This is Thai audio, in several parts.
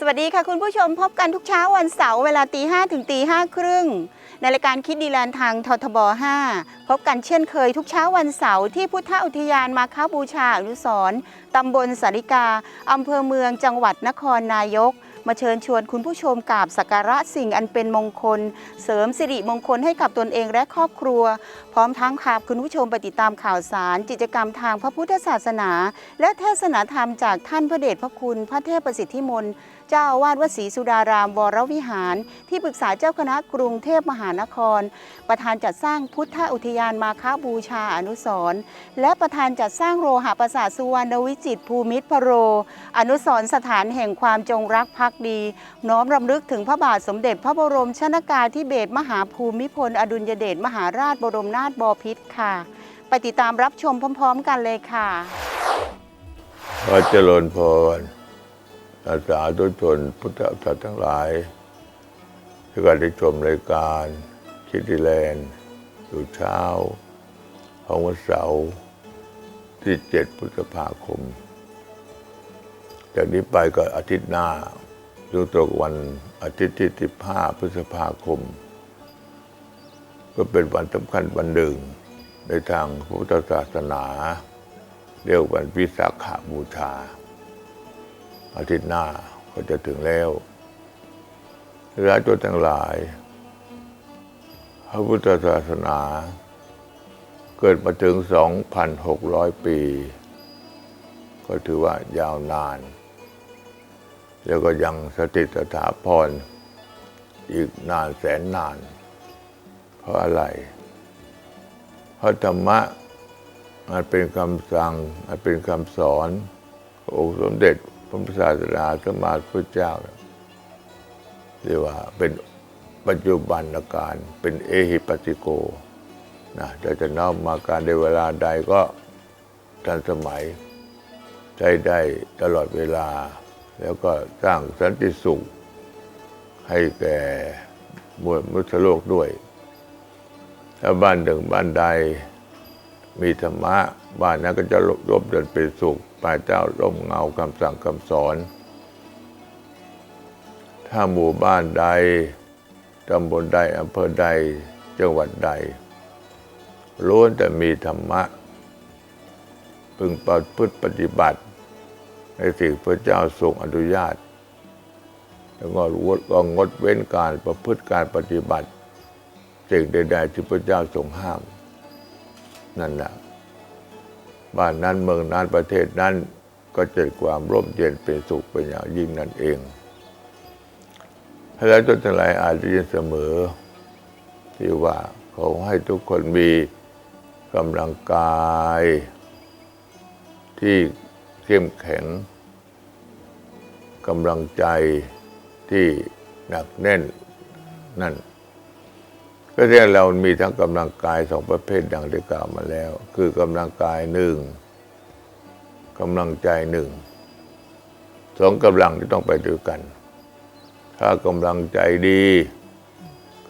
สวัสดีค่ะคุณผู้ชมพบกันทุกเช้าวันเสาร์เวลาตีห้ถึงตีห้าครึ่งในรายการคิดดีแลนด์ทางททบ 5 พบกันเช่นเคยทุกเช้าวันเสาร์ที่พุทธอุทยานมาค้าบูชาอนุสรตำบลสาริกา อำเภอเมืองจังหวัดนครนายก มาเชิญชวนคุณผู้ชมกราบสักการะสิ่งอันเป็นมงคล เสริมสิริมงคลให้กับตนเองและครอบครัว พร้อมทั้งพาคุณผู้ชมไปติดตามข่าวสารกิจกรรมทางพระพุทธศาสนา และเทศนาธรรมจากท่านพระเดชพระคุณพระเทพประสิทธิมนต์ เจ้าวาสวัดศรีสุดารามวรวิหาร ที่ปรึกษาเจ้าคณะกรุงเทพมหานคร ประธานจัดสร้างพุทธอุทยานมาค้าบูชาอนุสรณ์และประธานจัดสร้างโรหะประสาทสุวรรณวิจิตภูมิตรพโร อนุสรณ์สถานแห่งความจงรักภักดี น้อมรำลึกถึงพระบาทสมเด็จพระบรมชนากาธิเบศรมหาภูมิพล อดุลยเดชมหาราชบรมนาถบพิตรค่ะ ไปติดตามรับชมพร้อม ๆ กันเลยค่ะ ขอเจริญพร อาสาธุชนพุทธศาสนาทั้งหลายที่ก็ได้ชมรายการคิดดีแลนด์อยู่เช้า ของวันเสาร์ที่ 7 พฤษภาคม จากนี้ไปก็อาทิตย์หน้าอยู่ตรงวันอาทิตย์ที่ 15 พฤษภาคม ก็เป็นวันสำคัญวันหนึ่ง ในทางพุทธศาสนา เรียกวันวิสาขาบูชา อาทิตย์หน้าก็จะถึงแล้วร้ายตัวทั้งหลาย พระพุทธศาสนา เกิดมาถึง 2,600 ปี ก็ถือว่ายาวนาน แล้วก็ยังสถิตสถาพรอีกนานแสนนาน เพราะอะไร เพราะธรรมะมันเป็นคำสั่ง มันเป็นคำสอนขององค์สมเด็จ พระศาสนาสมมาสัมพุทธเจ้าเรียกว่าเป็นปัจจุบันการเป็นเอหิปัสสิโกนะจะจะน้อมมาการในเวลาใดก็ทันสมัยใช้ได้ตลอดเวลา แล้วก็สร้างสันติสุข ให้แก่มวลมนุษยโลกด้วย ถ้าบ้านหนึ่งบ้านใด มีธรรมะบ้านนั้นก็จะร่มเดินเป็นสุขป่าเจ้าร่มเงาคำสั่งคำสอน ถ้าหมู่บ้านใดตำบลใดอำเภอใดจังหวัดใดล้วนแต่มีธรรมะ พึงประพฤติปฏิบัติ ในสิ่งพระเจ้าทรงอนุญาต แล้วก็ก็งดเว้นการประพฤติการปฏิบัติ สิ่งใดๆที่พระเจ้าทรงห้าม นั่นแหละบ้านนั้นเมืองนั้นประเทศนั้นก็จะความร่มเย็นเป็นสุขเป็นอย่างยิ่งนั่นเองแล้วจนทั้งหลายอาจจะยินเสมอ ที่ว่าขอให้ทุกคนมีกำลังกาย ที่เข้มแข็งกำลังใจที่หนักแน่นนั่น ก็เรียกเรามีทั้งกำลังกายสองประเภทดังที่กล่าวมาแล้ว คือกำลังกายหนึ่งกำลังใจหนึ่งสองกำลังที่ต้องไปด้วยกัน ถ้ากำลังใจดี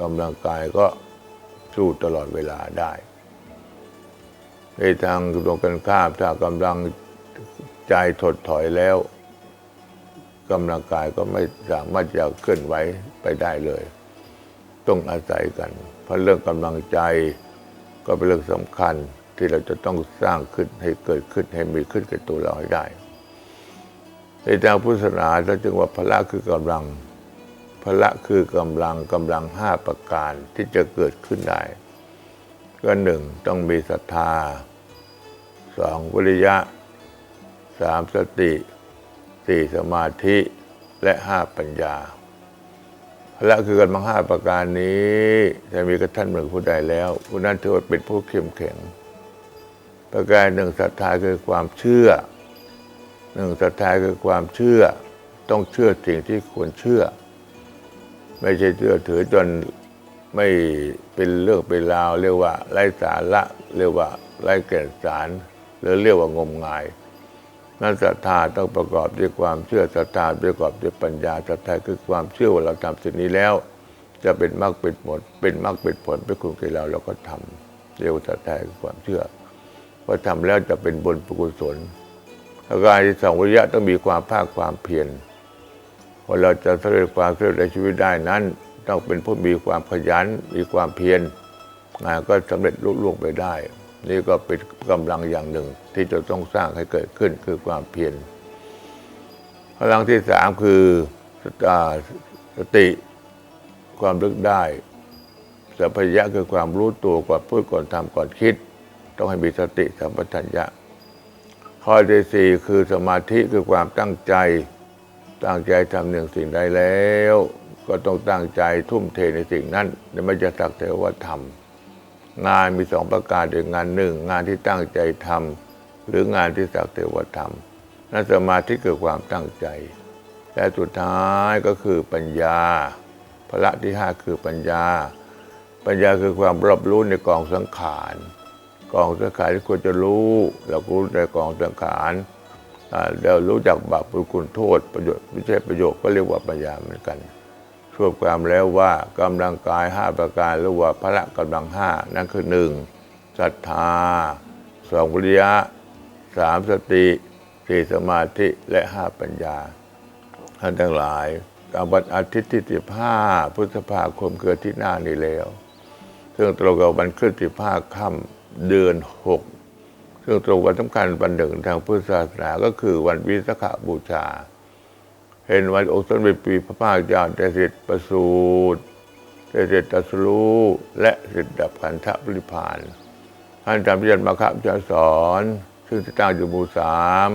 กำลังกายก็สู้ตลอดเวลาได้ ในทางตรงกันข้ามถ้ากำลังใจถดถอยแล้วกำลังกายก็ไม่สามารถจะเคลื่อนไหวไปได้เลย ต้องอาศัยกัน เพราะเรื่องกำลังใจก็เป็นเรื่องสำคัญที่เราจะต้องสร้างขึ้นให้เกิดขึ้นให้มีขึ้นกับตัวเราให้ได้ ในทางพุทธศาสนาเราจึงว่าพละคือกำลังพละคือกำลังกำลังห้าประการที่จะเกิดขึ้นได้ ก็หนึ่งต้องมีศรัทธาสองวิริยะสามสติสี่สมาธิและห้าปัญญา พละคือกันมังห้าประการนี้จะมีกระท่านหนึ่งผู้ใดแล้วผู้นั้นถือว่าเป็นผู้เข้มแข็ง ประการหนึ่งศรัทธาคือความเชื่อหนึ่งศรัทธาคือความเชื่อ ต้องเชื่อสิ่งที่ควรเชื่อ ไม่ใช่เชื่อถือจนไม่เป็นเรื่องเป็นราว เรียกว่าไร้สาระเรียกว่าไร้แก่นสารหรือเรียกว่างมงาย นั้นศรัทธาต้องประกอบด้วยความเชื่อศรัทธาประกอบด้วยปัญญาศรัทธาคือความเชื่อว่าเราทำสิ่งนี้แล้ว จะเป็นมรรคเป็นผลเป็นมรรคเป็นผลเป็นคุณแก่เราเราก็ทำเรียกว่าศรัทธาคือความเชื่อพอทำแล้วจะเป็นบุญกุศลอาการที่สองวิริยะต้องมีความภาคความเพียรพอเราจะสำเร็จความสำเร็จในชีวิตได้นั้น ต้องเป็นผู้มีความขยันมีความเพียรงานก็สำเร็จลุล่วงไปได้ นี่ก็เป็นกำลังอย่างหนึ่งที่จะต้องสร้างให้เกิดขึ้นคือความเพียรพลังที่สามคือสต,สติความรึกได้สัพพยะคือความรู้ตัวก่อนพูดก่อนทำก่อนคิด ต้องให้มีสติสัมปชัญญะข้อที่สี่คือสมาธิคือความตั้งใจ ตั้งใจทำหนึ่งสิ่งใดแล้ว ก็ต้องตั้งใจทุ่มเทในสิ่งนั้นไม่จะสักแต่ว่าทำ งานมีสองประการคืองานหนึ่งงานที่ตั้งใจทำหรืองานที่สักแต่ว่าทำนั่นสมาธิคือความตั้งใจ และสุดท้ายก็คือปัญญาพละที่ห้าคือปัญญา ปัญญาคือความรอบรู้ในกองสังขารกองสังขารที่ควรจะรู้เราก็รู้ในกองสังขารอ่าเรารู้จักบาปบุญคุณโทษประโยชน์ไม่ใช่ประโยชน์ก็เรียกว่าปัญญาเหมือนกัน รวบความแล้วว่ากำลังกายห้าประการหรือว่าพละกำลังห้านั่นคือหนึ่งศรัทธาสองวิริยะสามสติสี่สมาธิและห้าปัญญาท่านทั้งหลายวันอาทิตย์ที่สิบห้าพฤษภาคมเกิดที่หน้านี้แล้ว ซึ่งตรงกับวันขึ้นสิบห้าค่ำเดือนหกซึ่งตรงกับสำคัญวันหนึ่งทางพุทธศาสนาก็คือวันวิสาขบูชา เห็นวันองค์สมเด็จปีพระภาคเจ้าได้เสร็จประสูติได้เสร็จตรัสรู้และเสร็จดับขันธปริพานท่านจำพิจารณาครับจะสอน ซึ่งจะตั้งอยู่หมู่สาม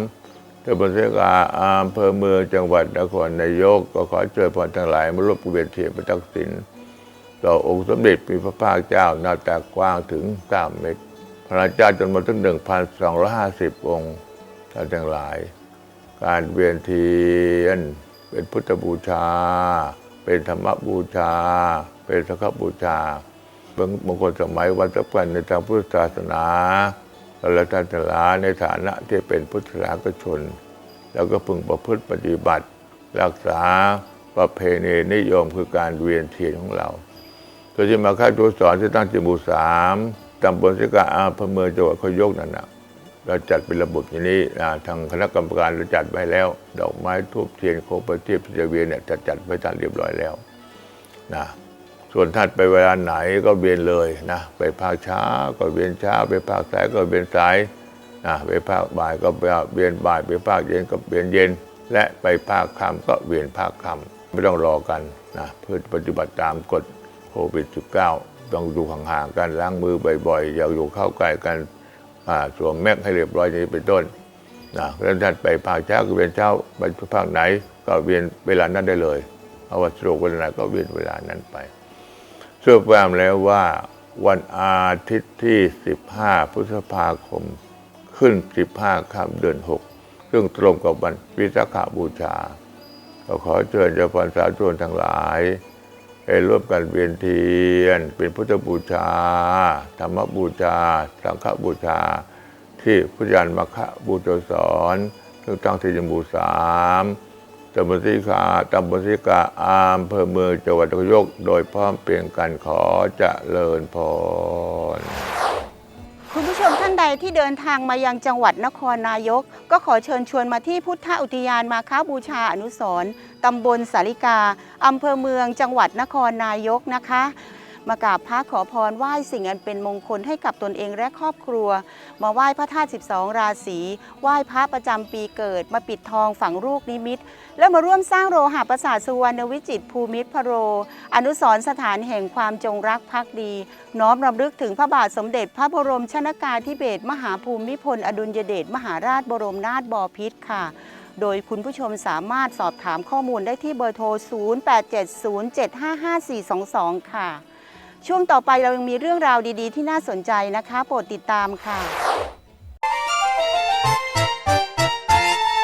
ตำบลเสกาอำเภอเมืองจังหวัดนครนายก ก็ขอเชิญพรทั้งหลายมาร่วมเวียเทียนพระทักษิณต่อองค์สมเด็จปีพระภาคเจ้าหน้าตากว้างถึง9เมตร พระเจ้าจนวนถึง1,250องค์ท่านทั้งหลาย การเวียนเทียน เป็นพุทธบูชา เป็นธรรมบูชา เป็นสังฆบูชาเป็นมงคลสมัยวันสำคัญในทางพุทธศาสนาและท่านทั้งหลาในฐานะที่เป็นพุทธศาสนิกชน แล้วก็พึงประพฤติปฏิบัติ รักษาประเพณีนิยมคือการเวียนเทียนของเราโดยที่มาค่าตัวสอนที่ตั้งจิบูสามตำบลสิกาอำเภอเมืองจังหวัดขยกนั่นนะ เราจัดเป็นระบบอย่างนี้นะทางคณะกรรมการเราจัดไว้แล้ว ดอกไม้ทูบเทียนโคประทีปที่จเวียนเนี่ยจะจัดไว้ทันเรียบร้อยแล้วนะส่วนท่านไปเวลาไหนก็เวียนเลยนะไปภาคเช้าก็เวียนเช้า ไปภาคสายก็เวียนสายนะไปภาคบ่ายก็เวียนบ่าย ไปภาคเย็นก็เวียนเย็น และไปภาคค่ำก็เวียนภาคค่ำไม่ต้องรอกันนะเพื่อปฏิบัติตามกฎโควิด -19 ต้องอยู่ห่างๆกันล้างมือบ่อยๆอย่าอยู่เข้าใกล้กัน สวมแมสให้เรียบร้อยอย่างนี้เป็นต้นนะเพราะฉะนั้นท่านไปภาคเช้าก็เวียนเช้าไปภาคไหน ก็เวียนเวลานั้นได้เลยเอาว่าสดวกเวลาไหนก็เวียนเวลานั้นไปเชื่อความแล้วว่าวันอาทิตย์ที่ 15 พฤษภาคมขึ้น 15ค่ำเดือน 6 ซึ่งตรงกับวันวิสาขบูชา ก็ขอเชิญเจ้าพรสาธุชนทั้งหลาย ให้ร่วมกันเวียนเทียน เป็นพุทธบูชา ธรรมบูชา สังฆบูชา ที่พุทธยานมัคคะบูชาสอนซึ่งตั้งที่จมูสามตำบลสิกาตำบลสิกาอามเภอเมืองจังหวัดนครยก โดยพร้อมเพียงกันขอจะเลิญพร ชมท่านใดที่เดินทางมายังจังหวัดนครนายก ก็ขอเชิญชวนมาที่พุทธอุทยานมาค้าบูชาอนุสร์ตำบลสาริกาอำเภอเมืองจังหวัดนครนายกนะคะ มากราบพระขอพรไหว้สิ่งอันเป็นมงคลให้กับตนเองและครอบครัว มาไหว้พระธาตุ12 ราศีไหว้พระประจำปีเกิด มาปิดทองฝังลูกนิมิต แล้วมาร่วมสร้างโรหะประสาทสุวรรณวิจิตภูมิพโร อนุสรณ์สถานแห่งความจงรักภักดี น้อมรำลึกถึงพระบาทสมเด็จพระบรมชนากาธิเบศรมหาภูมิพล อดุลยเดชมหาราชบรมนาถบพิตรค่ะโดยคุณผู้ชมสามารถสอบถามข้อมูลได้ที่เบอร์โทร 0870755422 ค่ะ ช่วงต่อไปเรายังมีเรื่องราวดี ๆ ที่น่าสนใจนะคะ โปรดติดตามค่ะ